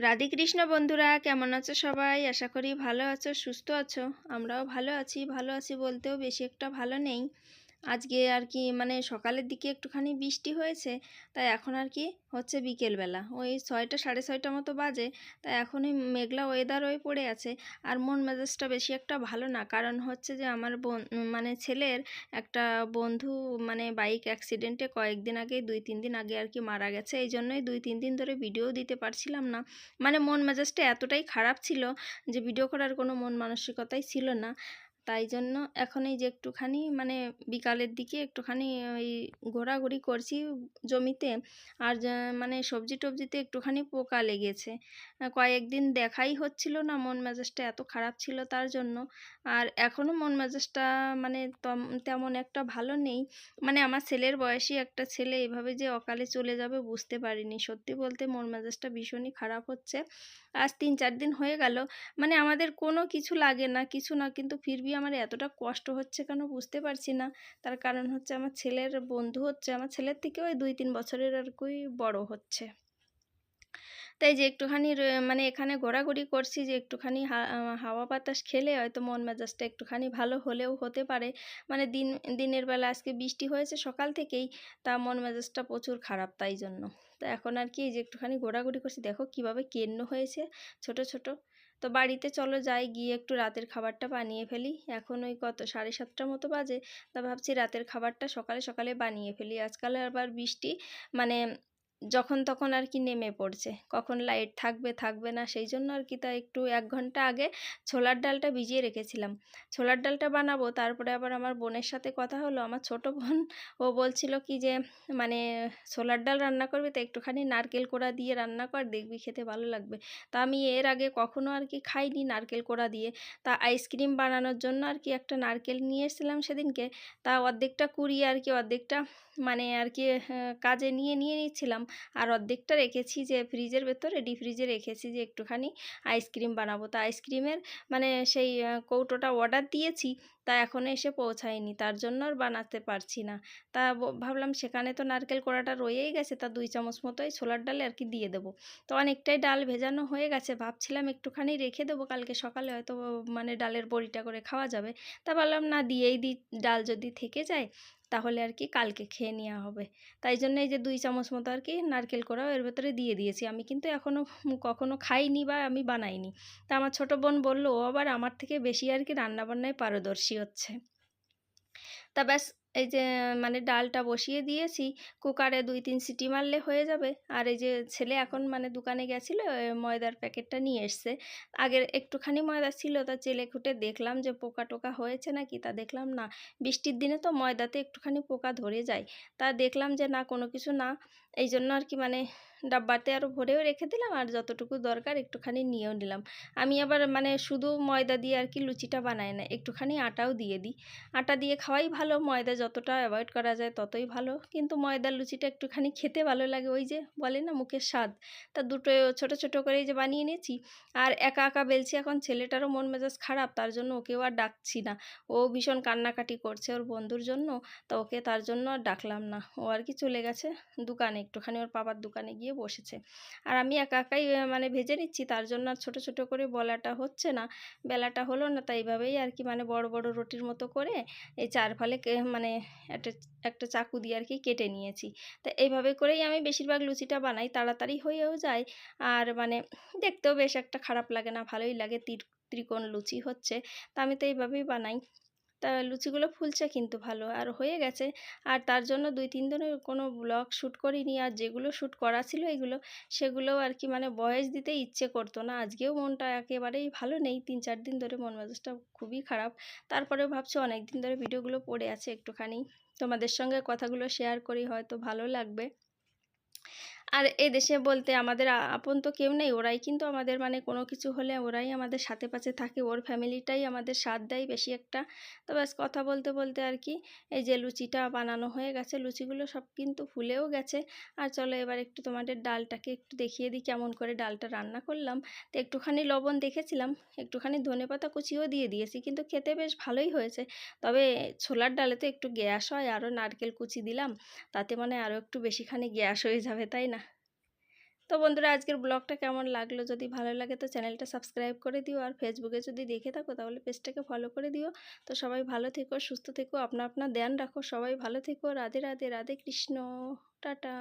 রাধে কৃষ্ণ বন্ধুরা, কেমন আছো সবাই? আশা করি ভালো আছো, সুস্থ আছো। আমরাও ভালো আছি ভালো আছি বলতেও বেশি একটা ভালো নেই। আজকে আর কি মানে সকালের দিকে একটুখানি বৃষ্টি হয়েছে, তাই এখন আর কি হচ্ছে বিকেলবেলা। ওই ছয়টা, সাড়ে ছয়টা মতো বাজে, তাই এখনই মেঘলা ওয়েদার হয়ে পড়ে আছে। আর মন মেজাজটা বেশি একটা ভালো না, কারণ হচ্ছে যে আমার বোন মানে ছেলের একটা বন্ধু মানে বাইক অ্যাক্সিডেন্টে কয়েকদিন আগে, দুই, তিন দিন আগে আর কি মারা গেছে। এই জন্যই দুই, তিন দিন ধরে ভিডিও দিতে পারছিলাম না। মানে মন মেজাজটা এতটাই খারাপ ছিল যে ভিডিও করার কোনো মন মানসিকতাই ছিল না। তাই জন্য এখন এই যে একটুখানি মানে বিকালের দিকে একটুখানি ওই ঘোরাঘুরি করছি জমিতে। আর মানে সবজি টবজিতে একটুখানি পোকা লেগেছে। কয়েকদিন দেখাই হচ্ছিল না, মন মেজাজটা এত খারাপ ছিল তার জন্য। আর এখনও মন মেজাজটা মানে তেমন একটা ভালো নেই। মানে আমার ছেলের বয়সী একটা ছেলে, এভাবে যে অকালে চলে যাবে বুঝতে পারিনি। সত্যি বলতে মন মেজাজটা ভীষণই খারাপ হচ্ছে। আজ তিন চার দিন হয়ে গেল। মানে আমাদের কোনো কিছু লাগে না, কিছু না, কিন্তু ফিরবি আমার এতটা কষ্ট হচ্ছে কেন বুঝতে পারছি না। তার কারণ হচ্ছে আমার ছেলের বন্ধু হচ্ছে, আমার ছেলের থেকেও ওই দুই তিন বছরের আর কি বড় হচ্ছে। তাই যে একটুখানি মানে এখানে ঘোরাঘুরি করছি যে একটুখানি হাওয়া বাতাস খেলে হয়তো মন মেজাজটা একটুখানি ভালো হলেও হতে পারে। মানে দিন, দিনের বেলা আজকে বৃষ্টি হয়েছে সকাল থেকেই, তা মন মেজাজটা প্রচুর খারাপ তাই জন্য। তো এখন আর কি যে একটুখানি ঘোরাঘুরি করছি, দেখো কীভাবে কেন্ন হয়েছে ছোট ছোট। তো বাড়িতে চলো যাই, গিয়ে একটু রাতের খাবারটা বানিয়ে ফেলি। এখন ওই কত, সাড়ে সাতটার মতো বাজে। তা ভাবছি রাতের খাবারটা সকালে সকালে বানিয়ে ফেলি। আজকাল আবার বৃষ্টি মানে যখন তখন আর কি নেমে পড়ছে। কখন লাইট থাকবে থাকবে না, সেই জন্য আর কি তা একটু এক ঘণ্টা আগে ছোলার ডালটা ভিজিয়ে রেখেছিলাম। ছোলার ডালটা বানাবো, তারপরে আবার আমার বোনের সাথে কথা হলো, আমার ছোট বোন, ও বলছিল কি যে মানে ছোলার ডাল রান্না করবে তো একটুখানি নারকেল কোড়া দিয়ে রান্না কর, দেখবি খেতে ভালো লাগবে। তা আমি এর আগে কখনো আর কি খাইনি নারকেল কোড়া দিয়ে। তা আইসক্রিম বানানোর জন্য আর কি একটা নারকেল নিয়ে এসেছিলাম সেদিনকে। তা অর্ধেকটা কুড়িয়ে আর কি অর্ধেকটা মানে আর কি কাজে নিয়ে নিয়ে নিচ্ছিলাম। আর অর্ধেকটা রেখেছি যে ফ্রিজের ভেতরে ডিপ ফ্রিজে রেখেছি যে একটুখানি আইসক্রিম বানাবো। তা আইসক্রিমের মানে সেই কৌটোটা অর্ডার দিয়েছি, তা এখনও এসে পৌঁছায়নি। তার জন্য আর বানাতে পারছি না। তা ভাবলাম সেখানে তো নারকেল কোড়াটা রয়েই গেছে, তা দুই চামচ মতোই ছোলার ডালে আর কি দিয়ে দেবো। তো অনেকটাই ডাল ভেজানো হয়ে গেছে, ভাবছিলাম একটুখানি রেখে দেবো, কালকে সকালে হয়তো মানে ডালের বড়িটা করে খাওয়া যাবে। তা ভাবলাম না, দিয়েই দিই ডাল যদি থেকে যায় তাহলে আর কি কালকে খেয়ে নেওয়া হবে। তাই জন্য এই যে দুই চামচ মতো আর কি নারকেল কোড়াও এর ভেতরে দিয়ে দিয়েছি। আমি কিন্তু এখনও কখনও খাইনি বা আমি বানাইনি। তা আমার ছোটো বোন বলল, ও আবার আমার থেকে বেশি আর কি রান্নাবান্নায় পারদর্শী হচ্ছে। তা ব্যাস এই যে মানে ডালটা বসিয়ে দিয়েছি, কুকারে দুই তিন সিটি মারলে হয়ে যাবে। আর এই যে, ছেলে এখন মানে দোকানে গেছিল ময়দার প্যাকেটটা নিয়ে এসছে। আগের একটুখানি ময়দা ছিল, তা চেলে খুঁটে দেখলাম যে, পোকা টোকা হয়েছে নাকি? তা দেখলাম না। বৃষ্টির দিনে তো ময়দাতে একটুখানি পোকা ধরে যায়। তা দেখলাম যে, না, কোনো কিছু না। এই জন্য আর কি মানে ডাব্বাতে আরও ভরেও রেখে দিলাম, আর যতটুকু দরকার একটুখানি নিয়েও নিলাম। আমি আবার মানে শুধু ময়দা দিয়ে আর কি লুচিটা বানাই না, একটুখানি আটাও দিয়ে দিই। আটা দিয়ে খাওয়াই ভালো, ময়দা যতটা অ্যাভয়েড করা যায় ততই ভালো। কিন্তু ময়দার লুচিটা একটুখানি খেতে ভালো লাগে ওই যে বলে না মুখের স্বাদ, তা দুটো ছোট ছোট করেই যে বানিয়ে নিয়েছি। আর একা একা বেলছি এখন, ছেলেটারও মন মেজাজ খারাপ, তার জন্য ওকেও আর ডাকছি না। ও ভীষণ কান্নাকাটি করছে ওর বন্ধুর জন্য, তা ওকে তার জন্য আর ডাকলাম না। ও আর কি চলে গেছে দোকানে। একটুখানি ওর পাপার দোকানে গিয়ে বসেছে। আর আমি একা একাই মানে ভেজে নিচ্ছি, তার জন্য আর ছোটো ছোটো করে বলাটা হচ্ছে না। বেলাটা হলো না, তাই এইভাবেই আর কি মানে বড় বড় রুটির মতো করে এই চার ফালে মানে একটা একটা চাকু দিয়ে আর কি কেটে নিয়েছি। তা এইভাবে করেই আমি বেশিরভাগ লুচিটা বানাই, তাড়াতাড়ি হয়েও যায়। আর মানে দেখতেও বেশ একটা খারাপ লাগে না, ভালোই লাগে তির, ত্রিকোণ লুচি হচ্ছে। তা আমি তো এইভাবেই বানাই। তা লুচিগুলো ফুলছে কিন্তু ভালো। আর হয়ে গেছে। আর তার জন্য দুই, তিন দিনের কোনো ব্লগ শ্যুট করিনি। আর যেগুলো শ্যুট করা ছিল এগুলো সেগুলোও আর কি মানে বয়স দিতে ইচ্ছে করতো না। আজকেও মনটা একেবারেই ভালো নেই। তিন, চার দিন ধরে মন মেজাজটা খুবই খারাপ। তারপরেও ভাবছি অনেক দিন ধরে ভিডিওগুলো পড়ে আছে একটুখানি। তোমাদের সঙ্গে কথাগুলো শেয়ার করি, হয়তো ভালো লাগবে। আর এদেশে বলতে আমাদের আপন তো কেউ নেই। ওরাই কিন্তু আমাদের মানে কোনো কিছু হলে ওরাই আমাদের সাথে পাশে থাকে। ওর ফ্যামিলিটাই আমাদের সাথ দেয় বেশি একটা। তো ব্যাস কথা বলতে বলতে আর কি, এই যে লুচিটা বানানো হয়ে গেছে, লুচিগুলো সব কিন্তু ফুলেও গেছে। আর চলো এবার একটু তোমাদের ডালটাকে একটু দেখিয়ে দিই কেমন করে ডালটা রান্না করলাম। তো একটুখানি লবণ দেখেছিলাম, একটুখানি ধনে পাতা কুচিও দিয়ে দিয়েছি, কিন্তু খেতে বেশ ভালোই হয়েছে। তবে ছোলার ডালে তো একটু গ্যাস হয়, আরও নারকেল কুচি দিলাম, তাতে মানে আরও একটু বেশিখানি গ্যাস হয়ে যাবে, তাই না? তো বন্ধুরা, আজকের ব্লগটা কেমন লাগল? যদি ভালো লাগে তো চ্যানেলটা সাবস্ক্রাইব করে দিও। আর ফেসবুকে যদি দেখে থাকো তাহলে পেজটাকে ফলো করে দিও। তো সবাই ভালো থেকো, সুস্থ থেকো আপনা আপনার ধ্যান রাখো। সবাই ভালো থেকো। রাধে রাধে রাধে কৃষ্ণ। টাটা।